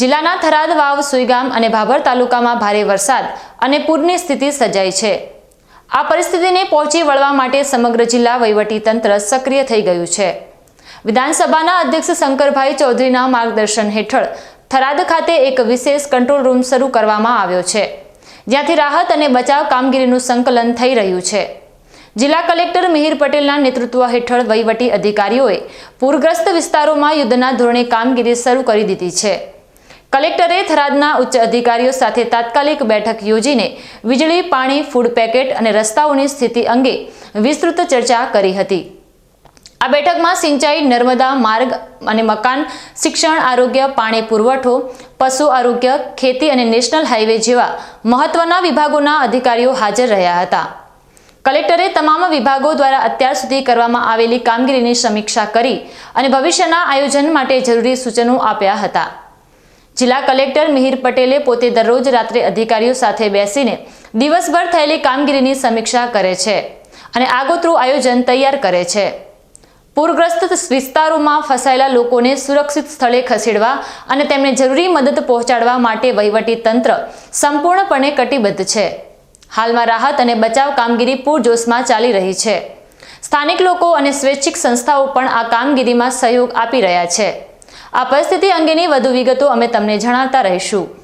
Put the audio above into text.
જિલ્લાના થરાદ, વાવ, સુઈગામ અને ભાભર તાલુકામાં ભારે વરસાદ અને પૂરની સ્થિતિ સર્જાઈ છે. આ પરિસ્થિતિને પહોંચી વળવા માટે સમગ્ર જિલ્લા વહીવટીતંત્ર સક્રિય થઈ ગયું છે. વિધાનસભાના અધ્યક્ષ શંકરભાઈ ચૌધરીના માર્ગદર્શન હેઠળ થરાદ ખાતે એક વિશેષ કંટ્રોલ રૂમ શરૂ કરવામાં આવ્યો છે, જ્યાંથી રાહત અને બચાવ કામગીરીનું સંકલન થઈ રહ્યું છે. જિલ્લા કલેક્ટર મિહિર પટેલના નેતૃત્વ હેઠળ વહીવટી અધિકારીઓએ પૂરગ્રસ્ત વિસ્તારોમાં યુદ્ધના ધોરણે કામગીરી શરૂ કરી દીધી છે. કલેક્ટરે થરાદના ઉચ્ચ અધિકારીઓ સાથે તાત્કાલિક બેઠક યોજીને વીજળી, પાણી, ફૂડ પેકેટ અને રસ્તાઓની સ્થિતિ અંગે વિસ્તૃત ચર્ચા કરી હતી. આ બેઠકમાં સિંચાઈ, નર્મદા માર્ગ અને મકાન, શિક્ષણ, આરોગ્ય, પાણી પુરવઠો, પશુ આરોગ્ય, ખેતી અને નેશનલ હાઈવે જેવા મહત્વના વિભાગોના અધિકારીઓ હાજર રહ્યા હતા. કલેક્ટરે તમામ વિભાગો દ્વારા અત્યાર સુધી કરવામાં આવેલી કામગીરીની સમીક્ષા કરી અને ભવિષ્યના આયોજન માટે જરૂરી સૂચનો આપ્યા હતા. જિલ્લા કલેક્ટર મિહિર પટેલે પોતે દરરોજ રાત્રે અધિકારીઓ સાથે બેસીને દિવસભર થયેલી કામગીરીની સમીક્ષા કરે છે અને આગોતરું આયોજન તૈયાર કરે છે. પૂરગ્રસ્ત વિસ્તારોમાં ફસાયેલા લોકોને સુરક્ષિત સ્થળે ખસેડવા અને તેમને જરૂરી મદદ પહોંચાડવા માટે વહીવટી તંત્ર સંપૂર્ણપણે કટિબદ્ધ છે. હાલમાં રાહત અને બચાવ કામગીરી પૂરજોશમાં ચાલી રહી છે. સ્થાનિક લોકો અને સ્વૈચ્છિક સંસ્થાઓ પણ આ કામગીરીમાં સહયોગ આપી રહ્યા છે. આ પરિસ્થિતિ અંગેની વધુ વિગતો અમે તમને જણાવતા રહીશું.